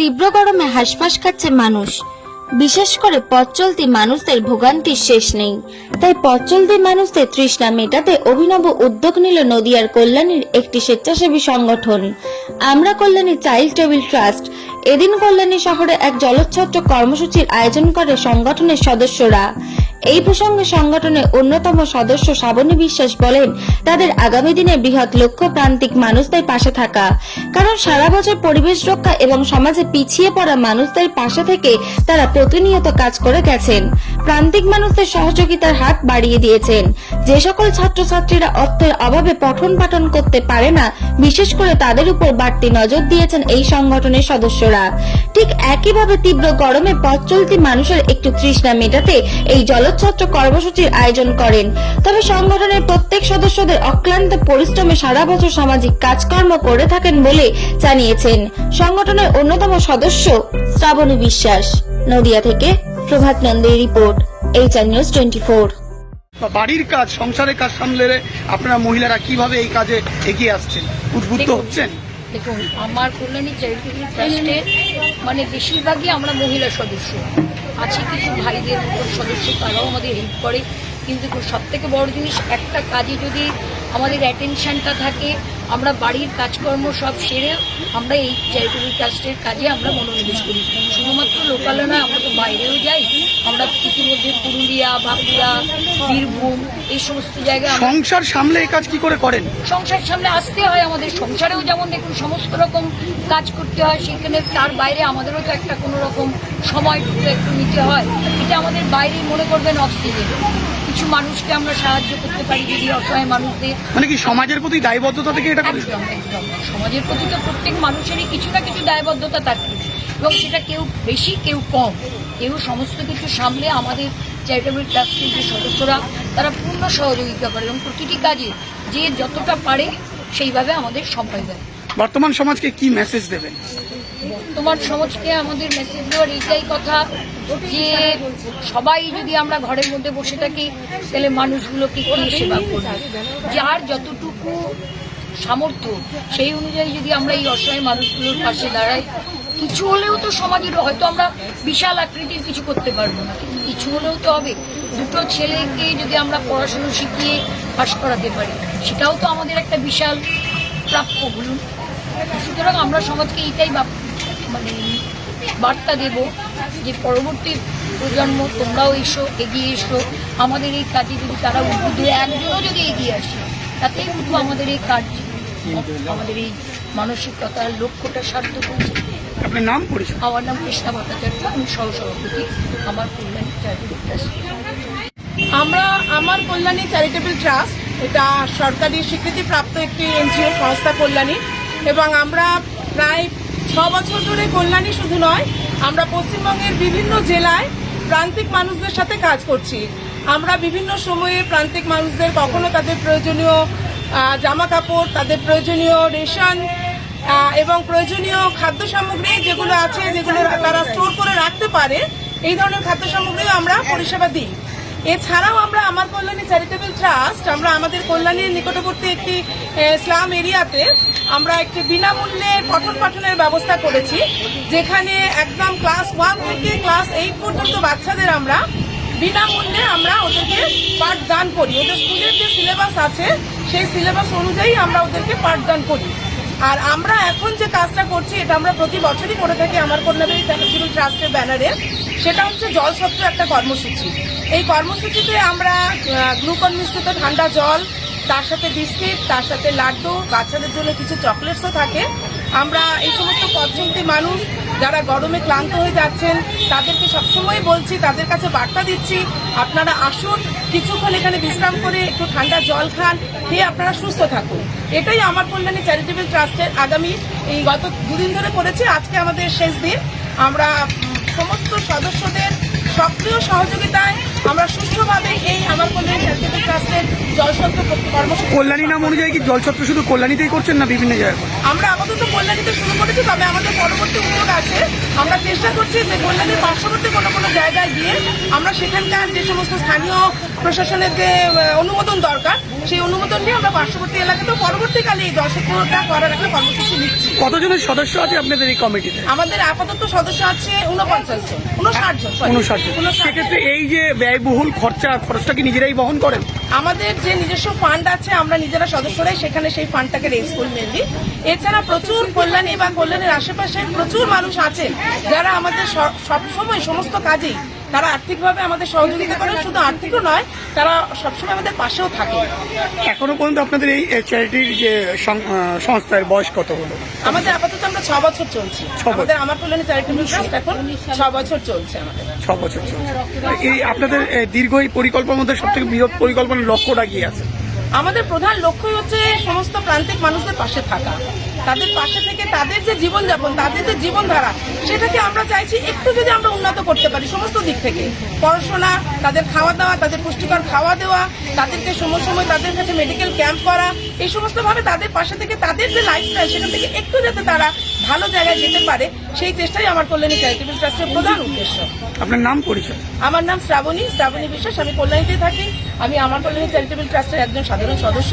তীব্র গরমে হাঁসফাঁস খাচ্ছে মানুষ। বিশেষ করে পথ চলতি মানুষদের ভোগান্তির শেষ নেই। তাই পথ চলতি মানুষদের তৃষ্ণা মেটাতে অভিনব উদ্যোগ নিল নদিয়ার কল্যাণীর একটি স্বেচ্ছাসেবী সংগঠন। আমরা কল্যাণী চাইল্ড টেবিল ট্রাস্ট। এদিন কল্যাণী শহরে এক জলচ্ছত্র কর্মসূচির আয়োজন করে সংগঠনের সদস্যরা। এই প্রসঙ্গে সংগঠনের অন্যতম সদস্য শ্রাবণী বিশ্বাস বলেন, তাদের আগামী দিনে বৃহৎ লক্ষ্য প্রান্তিক মানুষদের পাশে থাকা। কারণ সারা বছর পরিবেশ রক্ষা এবং সমাজে পিছিয়ে পড়া মানুষদের পাশে থেকে তারা প্রতিনিয়ত কাজ করে গেছেন। প্রান্তিক মানুষদের সহযোগিতার হাত বাড়িয়ে দিয়েছেন। যে সকল ছাত্রছাত্রীরা অর্থের অভাবে পঠন পাঠন করতে পারে না, বিশেষ করে তাদের উপর বাড়তি নজর দিয়েছেন এই সংগঠনের সদস্যরা। ঠিক একইভাবে তীব্র গরমে পথ চলতি মানুষের একটু তৃষ্ণা মেটাতে এই জলোচ্ছত্র কর্মসূচির আয়োজন করেন। তবে সংগঠনের প্রত্যেক সদস্যদের অক্লান্ত পরিশ্রমে সারা বছর সামাজিক কাজকর্ম করে থাকেন বলে জানিয়েছেন। সংগঠনের অন্যতম সদস্য শ্রাবণী বিশ্বাস। নদিয়া থেকে Prabhat নন্দের report HR news twenty four বা বাড়ির কাজ সংসারের কাজ সামলে আপনারা মহিলারা কীভাবে এই কাজে এগিয়ে আসছেন? উদ্বুদ্ধ হচ্ছেন? দেখুন আমার কল্যাণী চ্যারিটেবল ট্রাস্টে মানে বেশিরভাগই আমরা মহিলা সদস্য। আছে কিছু ভাইদের সদস্য, তারাও আমাদের হেল্প করে। কিন্তু সব থেকে বড় জিনিস, একটা কাজে যদি আমাদের অ্যাটেনশানটা থাকে, আমরা বাড়ির কাজকর্ম সব সেরে আমরা এই চ্যারিটেবল ট্রাস্টের কাজে আমরা মনোনিবেশ করি। শুধুমাত্র লোকালে নয়, আমরা তো বাইরেও যাই। ইতিমধ্যে পুরুলিয়া বাঁকুড়া বীরভূম এই সমস্ত জায়গায় সংসার সামলে এই কাজ কি করে করেন? সংসার সামনে আসতে হয় আমাদের। সংসারেও যেমন দেখুন সমস্ত রকম কাজ করতে হয়। সেখানে তার বাইরে আমাদেরও তো একটা কোনো রকম সময়টুকু একটু নিতে হয়। এটা আমাদের বাইরে মনে করবেন অক্সিজেন। কিছু মানুষকে আমরা সাহায্য করতে পারি যদি অসহায় মানুষদের। মানে কি সমাজের প্রতি দায়বদ্ধতা থেকে এটা একদম একদম। সমাজের প্রতি তো প্রত্যেক মানুষেরই কিছু না কিছু দায়বদ্ধতা থাকে। এবং সেটা কেউ বেশি কেউ কম। কেউ সমস্ত কিছু সামলে আমাদের চ্যারিটেবল ট্রাস্টের যে সদস্যরা তারা পূর্ণ সহযোগিতা করে এবং প্রতিটি কাজে যে যতটা পারে সেইভাবে আমাদের সময় দেয়। বর্তমান সমাজকে কি মেসেজ দেবেন? বর্তমান সমাজকে আমাদের মেসেজ দেওয়ার এইটাই কথা যে সবাই যদি আমরা ঘরের মধ্যে বসে থাকি তাহলে মানুষগুলোকে কে সেবা করবে? যার যতটুকু সামর্থ্য সেই অনুযায়ী যদি আমরা এই অসহায় মানুষগুলোর পাশে দাঁড়াই কিছু হলেও তো সমাজের হয়তো আমরা বিশাল আকৃতির কিছু করতে পারব না। কিছু হলেও তো হবে। দুটো ছেলেকে যদি আমরা পড়াশুনো শিখিয়ে পাশ করাতে পারি, সেটাও তো আমাদের একটা বিশাল প্রাপ্য, বলুন। সুতরাং আমরা সমাজকে এইটাই বাপ- মানে বার্তা দেব যে পরবর্তী প্রজন্ম, তোমরাও এসো, এগিয়ে এসো। আমাদের এই কাজে যদি তারা উদ্বুদ্ধ একজনও যদি এগিয়ে আসে, তাতেই কিন্তু আমাদের এই কাজ আমাদের এই মানসিকতার লক্ষ্যটা সার্থক হচ্ছে। আপনার নাম, পরিচয়? আমার নাম কৃষ্ণা ভট্টাচার্য, আমি সহসভাপতি। আমার কল্যাণী চ্যারিটেবল ট্রাস্ট আমরা, আমার কল্যাণী চ্যারিটেবল ট্রাস্ট এটা সরকারি স্বীকৃতিপ্রাপ্ত একটি এনজিও সংস্থা কল্যাণী। এবং আমরা প্রায় ছ বছর ধরে কল্যাণী শুধু নয়, আমরা পশ্চিমবঙ্গের বিভিন্ন জেলায় প্রান্তিক মানুষদের সাথে কাজ করছি। আমরা বিভিন্ন সময়ে প্রান্তিক মানুষদের কখনো তাদের প্রয়োজনীয় জামা কাপড় তাদের প্রয়োজনীয় রেশন এবং প্রয়োজনীয় খাদ্য সামগ্রী যেগুলো আছে, যেগুলো তারা স্টোর করে রাখতে পারে, এই ধরনের খাদ্য সামগ্রীও আমরা পরিষেবা দিই। এছাড়াও আমরা আমার কল্যাণী চ্যারিটেবল ট্রাস্ট আমরা আমাদের কল্যাণীর নিকটবর্তী একটি স্লাম এরিয়াতে আমরা একটি বিনামূল্যে পঠন পাঠনের ব্যবস্থা করেছি, যেখানে একদম ক্লাস ওয়ান থেকে ক্লাস এইট পর্যন্ত বাচ্চাদের আমরা বিনামূল্যে আমরা ওদেরকে পাঠদান করি। ওদের স্কুলের যে সিলেবাস আছে, সেই সিলেবাস অনুযায়ী আমরা ওদেরকে পাঠদান করি। আর আমরা এখন যে কাজটা করছি, এটা আমরা প্রতি বছরই করে থাকি আমার কন্যাদের চ্যারিটেবল ট্রাস্টের ব্যানারে। সেটা হচ্ছে জল সত্য একটা কর্মসূচি। এই কর্মসূচিতে আমরা গ্লুকন মিশ্রিত ঠান্ডা জল, তার সাথে বিস্কিট, তার সাথে লাড্ডু, বাচ্চাদের জন্য কিছু চকলেটসও থাকে। আমরা এই সমস্ত পথচলতি মানুষ যারা গরমে ক্লান্ত হয়ে যাচ্ছেন, তাদেরকে সবসময় বলছি, তাদের কাছে বার্তা দিচ্ছি, আপনারা আসুন, কিছুক্ষণ এখানে বিশ্রাম করে একটু ঠান্ডা জল খান, খেয়ে আপনারা সুস্থ থাকুন। এটাই আমার কল্যাণী চ্যারিটেবল ট্রাস্টের আগামী এই গত দুদিন ধরে করেছি, আজকে আমাদের শেষ দিন। আমরা সমস্ত সদস্যদের সক্রিয় সহযোগিতায় আমরা সুষ্ঠুভাবে এই আমার কল্যাণী চ্যারিটেবল ট্রাস্টের জলসত্র কর্মসূচি কল্যাণী নাম অনুযায়ী কি শুধু কল্যাণীতেই করছেন না বিভিন্ন জায়গায়? আমরা আপাতত কল্যাণীতে শুরু করেছি তবে আমাদের পরবর্তী উদ্যোগ আছে। আমরা চেষ্টা করছি যে কল্যাণীর পার্শ্ববর্তী কোনো কোনো জায়গায় গিয়ে আমরা সেখানকার যে সমস্ত স্থানীয় প্রশাসনের যে অনুমোদন দরকার সেই অনুমোদন নিয়ে আমরা পার্শ্ববর্তী এলাকাতেও পরবর্তীকালে এই দর্শকটা করার একটা কর্মসূচি নিচ্ছি। কতজনের সদস্য আছে আপনাদের এই কমিটিতে? আমাদের আপাতত সদস্য আছে উনপঞ্চাশ জন উনষাট জন উনষাট জন। সেক্ষেত্রে এই যে ব্যয়বহুল খরচা খরচটা কি নিজেরাই বহন করেন? আমাদের যে নিজস্ব ফান্ড আছে আমরা নিজেরা সদস্যরাই সেখানে সেই ফান্ডটাকে রেজ করি মেনলি এছাড়া প্রচুর কল্যাণী বা কল্যাণের আশেপাশে প্রচুর মানুষ আছেন যারা আমাদের সবসময় সমস্ত কাজেই তারা আর্থিকভাবে আমাদের সহযোগিতা করে শুধু আর্থিকও নয় তারা সবসময় আমাদের পাশেও থাকে। এখনও পর্যন্ত আপনাদের এই চ্যারিটির যে সংস্থার বয়স কত হলো? আমাদের আপাতত আমরা ছ বছর চলছি। আমাদের আমার কল্যাণী চ্যারিটেবল ট্রাস্ট এখন ছ বছর চলছে আমাদের। ছ বছর চলছে। এই আপনাদের দীর্ঘ এই পরিকল্পনার মধ্যে সব থেকে বৃহৎ পরিকল্পনার লক্ষ্যটা কি আছে? আমাদের প্রধান লক্ষ্যই হচ্ছে সমস্ত প্রান্তিক মানুষদের পাশে থাকা। তাদের পাশে থেকে তাদের যে জীবনযাপন তাদের যে জীবনধারা সেটাকে আমরা চাইছি একটু যদি আমরা উন্নত করতে পারি সমস্ত দিক থেকে। পড়াশোনা তাদের খাওয়া দাওয়া তাদের পুষ্টিকর খাওয়া দেওয়া তাদেরকে সময় সময় তাদের কাছে মেডিকেল ক্যাম্প করা এই সমস্ত ভাবে তাদের পাশে থেকে তাদের যে লাইফস্টাইল সেখান থেকে একটু যাতে তারা ভালো জায়গায় যেতে পারে সেই চেষ্টাই আমার কল্যাণী চ্যারিটেবল ট্রাস্টের প্রধান উদ্দেশ্য। আপনার নাম পরিচয়? আমার নাম শ্রাবণী শ্রাবণী বিশ্বাস আমি কল্যাণীতে থাকি। আমি আমার কল্যাণী চ্যারিটেবল ট্রাস্টের একজন সাধারণ সদস্য।